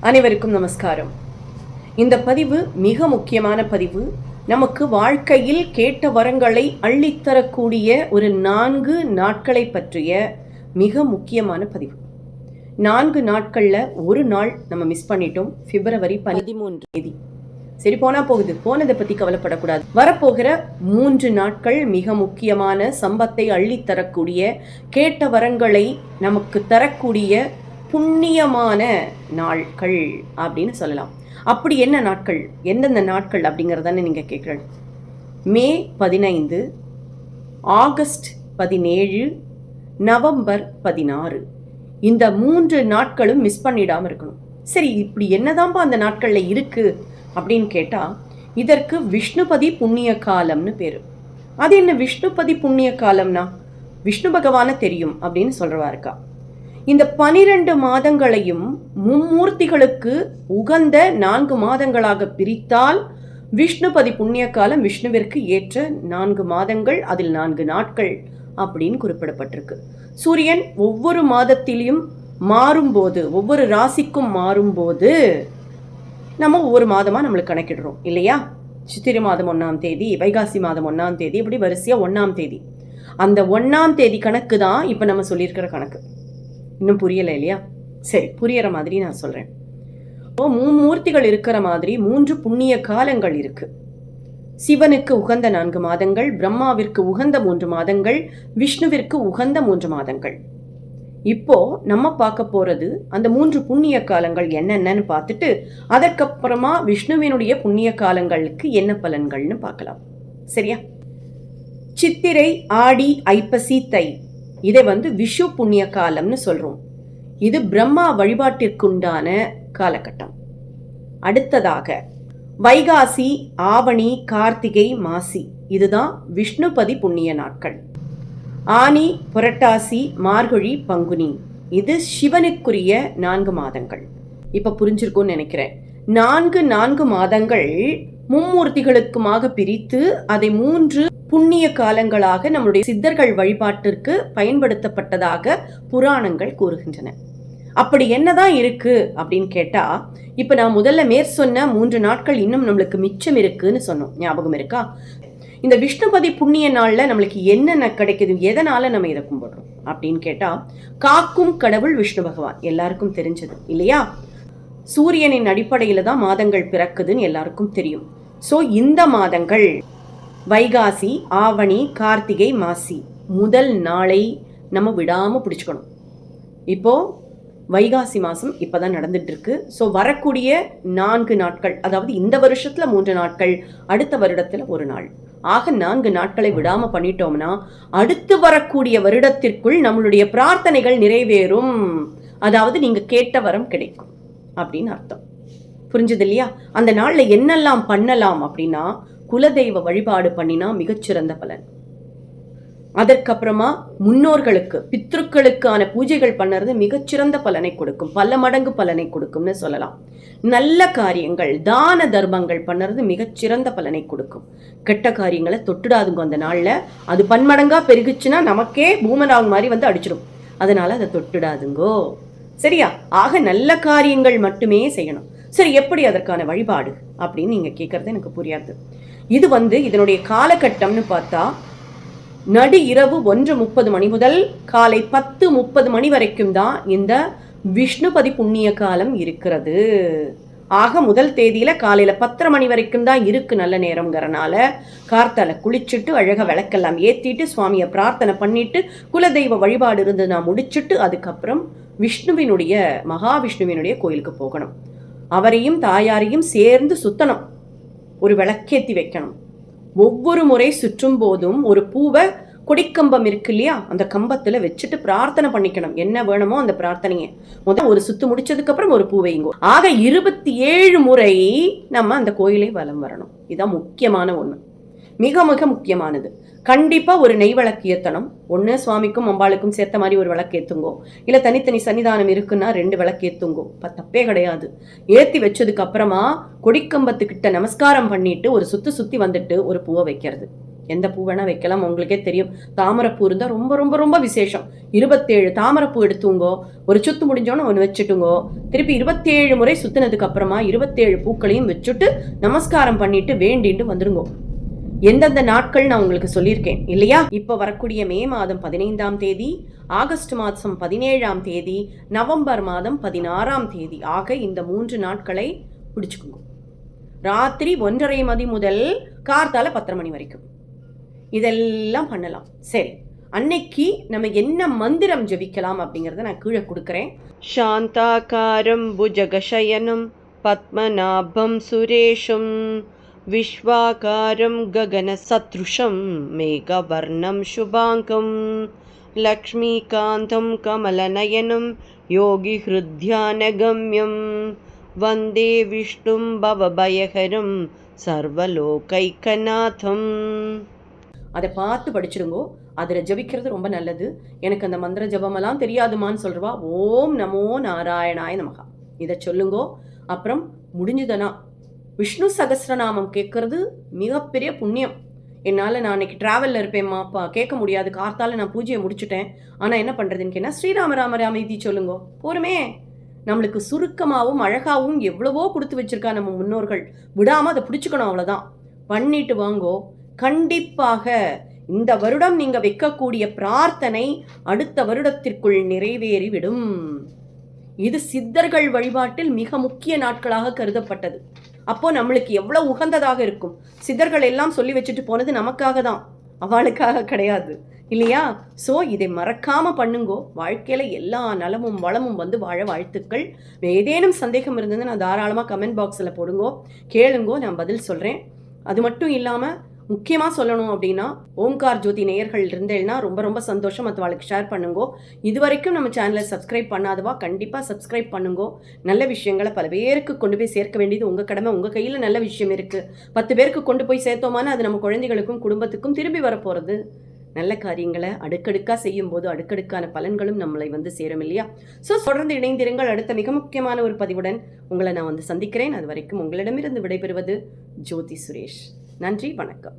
அனைவருக்கும் நமஸ்காரம். இந்த பதிவு மிக முக்கியமான பதிவு. நமக்கு வாழ்க்கையில் கேட்ட வரங்களை அள்ளித்தரக்கூடிய ஒரு நான்கு நாட்களை பற்றிய மிக முக்கியமான பதிவு. நான்கு நாட்களில் ஒரு நாள் நம்ம மிஸ் பண்ணிட்டோம். பிப்ரவரி பதிமூன்று. தேதி. சரி போனா போகுது. போனதை பத்தி கவலைப்படக்கூடாது. வரப்போகிற மூன்று நாட்கள் மிக முக்கியமான சம்பத்தை அள்ளித்தரக்கூடிய கேட்ட வரங்களை நமக்கு தரக்கூடிய புண்ணியமான நாட்கள் அப்படின்னு சொல்லலாம். அப்படி என்ன நாட்கள்? எந்தெந்த நாட்கள் அப்படிங்கிறதானே நீங்கள் கேட்குறேன் மே பதினைந்து ஆகஸ்ட் பதினேழு நவம்பர் பதினாறு. இந்த மூன்று நாட்களும் மிஸ் பண்ணிடாமல் இருக்கணும். சரி இப்படி என்னதான்ப்பா அந்த நாட்களில் இருக்குது அப்படின்னு கேட்டால் இதற்கு விஷ்ணுபதி புண்ணிய காலம்னு பேர். அது என்ன விஷ்ணுபதி புண்ணிய காலம்னா? விஷ்ணு பகவானை தெரியும் அப்படின்னு சொல்கிறவா இருக்கா. இந்த பனிரெண்டு மாதங்களையும் மும்மூர்த்திகளுக்கு உகந்த நான்கு மாதங்களாக பிரித்தால் விஷ்ணுபதி புண்ணிய காலம் விஷ்ணுவிற்கு ஏற்ற நான்கு மாதங்கள் அதில் நான்கு நாட்கள் அப்படின்னு குறிப்பிடப்பட்டிருக்கு. சூரியன் ஒவ்வொரு மாதத்திலையும் மாறும்போது ஒவ்வொரு ராசிக்கும் மாறும்போது நம்ம ஒவ்வொரு மாதமாக நம்மளுக்கு கணக்கிடுறோம் இல்லையா? சித்திரை மாதம் ஒன்றாம் தேதி வைகாசி மாதம் ஒன்றாம் தேதி இப்படி வரிசையாக ஒன்றாம் தேதி. அந்த ஒன்றாம் தேதி கணக்கு தான் இப்போ நம்ம சொல்லியிருக்கிற கணக்கு. இன்னும் புரியலை இல்லையா? சரி புரியற மாதிரி நான் சொல்கிறேன் இப்போ மூர்த்திகள் இருக்கிற மாதிரி மூன்று புண்ணிய காலங்கள் இருக்கு. சிவனுக்கு உகந்த நான்கு மாதங்கள் பிரம்மாவிற்கு உகந்த மூன்று மாதங்கள் விஷ்ணுவிற்கு உகந்த மூன்று மாதங்கள். இப்போ நம்ம பார்க்க போறது அந்த மூன்று புண்ணிய காலங்கள் என்னென்னு பார்த்துட்டு அதற்கப்புறமா விஷ்ணுவினுடைய புண்ணிய காலங்களுக்கு என்ன பலன்கள்னு பார்க்கலாம். சரியா? சித்திரை ஆடி ஐப்பசி தை. இதை வந்து விஷு புண்ணிய காலம்னு சொல்றோம். இது பிரம்மா வழிபாட்டிற்குண்டான காலகட்டம். அடுத்ததாக வைகாசி ஆவணி கார்த்திகை மாசி இதுதான் விஷ்ணுபதி புண்ணிய நாட்கள். ஆனி புரட்டாசி மார்கழி பங்குனி இது சிவனுக்குரிய நான்கு மாதங்கள். இப்ப புரிஞ்சிருக்கும்னு நினைக்கிறேன். நான்கு நான்கு மாதங்கள் மும்மூர்த்திகளுக்குமாக பிரித்து அதை மூன்று புண்ணிய காலங்களாக நம்முடைய சித்தர்கள் வழிபாட்டிற்கு பயன்படுத்தப்பட்டதாக புராணங்கள் கூறுகின்றன. அப்படி என்னதான் இருக்கு அப்படின்னு கேட்டா இப்ப நான் முதல்ல மேற் சொன்ன மூன்று நாட்கள் இன்னும் நம்மளுக்கு மிச்சம் இருக்குன்னு சொன்னோம். ஞாபகம் இருக்கா? இந்த விஷ்ணுபதி புண்ணிய நாள்ல நம்மளுக்கு என்னென்ன கிடைக்குது? எதனால நம்ம இதை கும்பிடுறோம்? அப்படின்னு கேட்டா காக்கும் கடவுள் விஷ்ணு பகவான். எல்லாருக்கும் தெரிஞ்சது இல்லையா? சூரியனின் அடிப்படையில தான் மாதங்கள் பிறக்குதுன்னு எல்லாருக்கும் தெரியும். ஸோ இந்த மாதங்கள் வைகாசி ஆவணி கார்த்திகை மாசி. முதல் நாளை நம்ம விடாமல் பிடிச்சிக்கணும். இப்போ வைகாசி மாதம் இப்போ தான் நடந்துகிட்ருக்கு ஸோ வரக்கூடிய நான்கு நாட்கள் அதாவது இந்த வருஷத்தில் மூன்று நாட்கள் அடுத்த வருடத்தில் ஒரு நாள். ஆக நான்கு நாட்களை விடாமல் பண்ணிட்டோம்னா அடுத்து வரக்கூடிய வருடத்திற்குள் நம்மளுடைய பிரார்த்தனைகள் நிறைவேறும். அதாவது நீங்கள் கேட்ட வரம் கிடைக்கும். அப்படின்னு அர்த்தம். புரிஞ்சுது இல்லையா? அந்த நாளில் என்னெல்லாம் பண்ணலாம் அப்படின்னா குலதெய்வ வழிபாடு பண்ணினா மிகச்சிறந்த பலன். அதற்கப்புறமா முன்னோர்களுக்கு பித்ருக்களுக்கான பூஜைகள் பண்ணுறது மிகச்சிறந்த பலனை கொடுக்கும். பல மடங்கு பலனை கொடுக்கும்னு சொல்லலாம். நல்ல காரியங்கள் தான தர்மங்கள் பண்ணுறது மிகச்சிறந்த பலனை கொடுக்கும். கெட்ட காரியங்களை தொட்டுடாதுங்க அந்த நாளில். அது பன்மடங்கா பெருகுச்சுன்னா நமக்கே பூமராங் மாதிரி வந்து அடிச்சிடும். அதனால அதை தொட்டுடாதுங்கோ. சரியா? ஆக நல்ல காரியங்கள் மட்டுமே செய்யணும். சரி எப்படி அதற்கான வழிபாடு? அப்படின்னு நீங்க கேட்கறது எனக்கு புரியாது. இது வந்து இதனுடைய காலகட்டம்னு பார்த்தா நடு இரவு ஒன்று முப்பது மணி முதல் காலை பத்து முப்பது மணி வரைக்கும் தான் இந்த விஷ்ணுபதி புண்ணிய காலம் இருக்கிறது. ஆக முதல் தேதியில் காலையில் பத்தரை மணி வரைக்கும் தான் இருக்குது நல்ல நேரங்கிறனால கார்த்தால குளிச்சுட்டு அழகாக விளக்கெல்லாம் ஏற்றிட்டு சுவாமியை பிரார்த்தனை பண்ணிட்டு குலதெய்வ வழிபாடு இருந்து நான் முடிச்சுட்டு அதுக்கப்புறம் விஷ்ணுவினுடைய மகாவிஷ்ணுவினுடைய கோயிலுக்கு போகணும். அவரையும் தாயாரையும் சேர்ந்து சுத்தணும். ஒரு விளக்கேத்தி வைக்கணும். ஒவ்வொரு முறை சுற்றும் போதும் ஒரு பூவை கொடிக்கம்பம் இருக்கு இல்லையா? அந்த கம்பத்தில் வச்சுட்டு பிரார்த்தனை பண்ணிக்கணும். என்ன வேணுமோ அந்த பிரார்த்தனையை. முதல் ஒரு சுத்து முடிச்சதுக்கப்புறம் ஒரு பூ வைங்கோ ஆக இருபத்தி ஏழு முறை நம்ம அந்த கோயிலை வலம் வரணும். இதுதான் முக்கியமான ஒன்று மிக மிக முக்கியமானது. கண்டிப்பாக ஒரு நெய் விளக்கு ஏற்றணும் ஒன்று சுவாமிக்கும் அம்பாளுக்கும் சேர்த்த மாதிரி ஒரு விளக்கு ஏற்றுங்கோ இல்லை தனித்தனி சன்னிதானம் இருக்குன்னா ரெண்டு விளக்கு ஏற்றுங்கோ இப்போ தப்பே கிடையாது. ஏற்றி வச்சதுக்கு அப்புறமா கொடிக்கம்பத்துக்கிட்ட நமஸ்காரம் பண்ணிட்டு ஒரு சுற்றி சுற்றி வந்துட்டு ஒரு பூவை வைக்கிறது. எந்த பூ வேணால் வைக்கலாம். உங்களுக்கே தெரியும். தாமரைப்பூ இருந்தால் ரொம்ப ரொம்ப ரொம்ப விசேஷம். இருபத்தேழு தாமரைப்பூ எடுத்துங்கோ. ஒரு சுத்து முடிஞ்சோன்னு ஒன்று வச்சுட்டுங்கோ. திருப்பி இருபத்தேழு முறை சுத்தினதுக்கு அப்புறமா இருபத்தேழு பூக்களையும் வச்சுட்டு நமஸ்காரம் பண்ணிட்டு வேண்டிட்டு வந்துடுங்கோ எந்தெந்த நாட்கள் நான் உங்களுக்கு சொல்லியிருக்கேன் இல்லையா? இப்போ வரக்கூடிய மே மாதம் பதினைந்தாம் தேதி ஆகஸ்ட் மாதம் பதினேழாம் தேதி நவம்பர் மாதம் பதினாறாம் தேதி. ஆக இந்த மூன்று நாட்களை பிடிச்சுக்கோங்க. ராத்திரி ஒன்றரை மதி முதல் கார்த்தால பத்தரை மணி வரைக்கும். இதெல்லாம் பண்ணலாம். சரி. அன்னைக்கு நம்ம என்ன மந்திரம் ஜபிக்கலாம் அப்படிங்கிறத நான் கீழே கொடுக்குறேன். சாந்தாக்காரம் புஜகசயனம் பத்மநாபம் சுரேஷும் विश्वाकारं गगनसदृशं मेघवर्णं शुभाङ्गं लक्ष्मीकान्तं कमलनयनं योगिहृद्यानगम्यं वन्दे विष्णुं भवभयहरं சர்வலோகைக்கநாதம் அதை பார்த்து படிச்சிருங்கோ அதில் ஜபிக்கிறது ரொம்ப நல்லது எனக்கு அந்த மந்திர ஜபமெல்லாம் தெரியாதுமான்னு சொல்கிறவா ஓம் நமோ நாராயணாய நமகா இதை சொல்லுங்கோ அப்புறம் முடிஞ்சுதனா விஷ்ணு சகஸ்ரநாமம் கேட்கறது மிகப்பெரிய புண்ணியம். என்னால் நான் அன்னைக்கு ட்ராவலில் இருப்பேம்மா அப்பா கேட்க முடியாது. கார்த்தால் நான் பூஜையை முடிச்சுட்டேன். ஆனால் என்ன பண்ணுறதுன்னு கேட்டால் ஸ்ரீராம ராம அமைதி சொல்லுங்க. போருமே நம்மளுக்கு சுருக்கமாகவும் அழகாகவும் எவ்வளவோ கொடுத்து வச்சுருக்கா நம்ம முன்னோர்கள். விடாமல் அதை பிடிச்சிக்கணும் அவ்வளோதான் பண்ணிட்டு வாங்கோ. கண்டிப்பாக இந்த வருடம் நீங்கள் வைக்கக்கூடிய பிரார்த்தனை அடுத்த வருடத்திற்குள் நிறைவேறிவிடும். இது சித்தர்கள் வழிபாட்டில் மிக முக்கிய நாட்களாக கருதப்பட்டது. அப்போ நம்மளுக்கு எவ்வளோ உகந்ததாக இருக்கும்? சித்தர்கள் எல்லாம் சொல்லி வச்சுட்டு போனது நமக்காக தான் அவளுக்காக கிடையாது. இல்லையா? ஸோ இதை மறக்காம பண்ணுங்கோ. வாழ்க்கையில எல்லா நலமும் வளமும் வந்து வாழ வாழ்த்துக்கள். ஏதேனும் சந்தேகம் இருந்ததுன்னா தாராளமாக கமெண்ட் பாக்ஸில் போடுங்கோ. கேளுங்கோ நான் பதில் சொல்கிறேன் அது மட்டும் இல்லாமல் முக்கியமாக சொல்லணும் அப்படின்னா ஓம்கார் ஜோதி நேயர்கள் இருந்தேன்னா ரொம்ப ரொம்ப சந்தோஷம். மற்றவாளுக்கு ஷேர் பண்ணுங்கோ. இது வரைக்கும் நம்ம சேனலை சப்ஸ்கிரைப் பண்ணாதவா கண்டிப்பாக சப்ஸ்கிரைப் பண்ணுங்கோ. நல்ல விஷயங்களை பல பேருக்கு கொண்டு போய் சேர்க்க வேண்டியது உங்கள் கடமை. உங்கள் கையில் நல்ல விஷயம் இருக்குது பத்து பேருக்கு கொண்டு போய் சேர்த்தோமானா அது நம்ம குழந்தைகளுக்கும் குடும்பத்துக்கும் திரும்பி வரப்போகிறது நல்ல காரியங்களை அடுக்கடுக்காக செய்யும் போது அடுக்கடுக்கான பலன்களும் நம்மளை வந்து சேரும் இல்லையா? ஸோ தொடர்ந்து இணைந்திருங்கள். அடுத்த மிக முக்கியமான ஒரு பதிவுடன் உங்களை நான் வந்து சந்திக்கிறேன். அது வரைக்கும் உங்களிடமிருந்து விடைபெறுவது ஜோதி சுரேஷ். நன்றி வணக்கம்.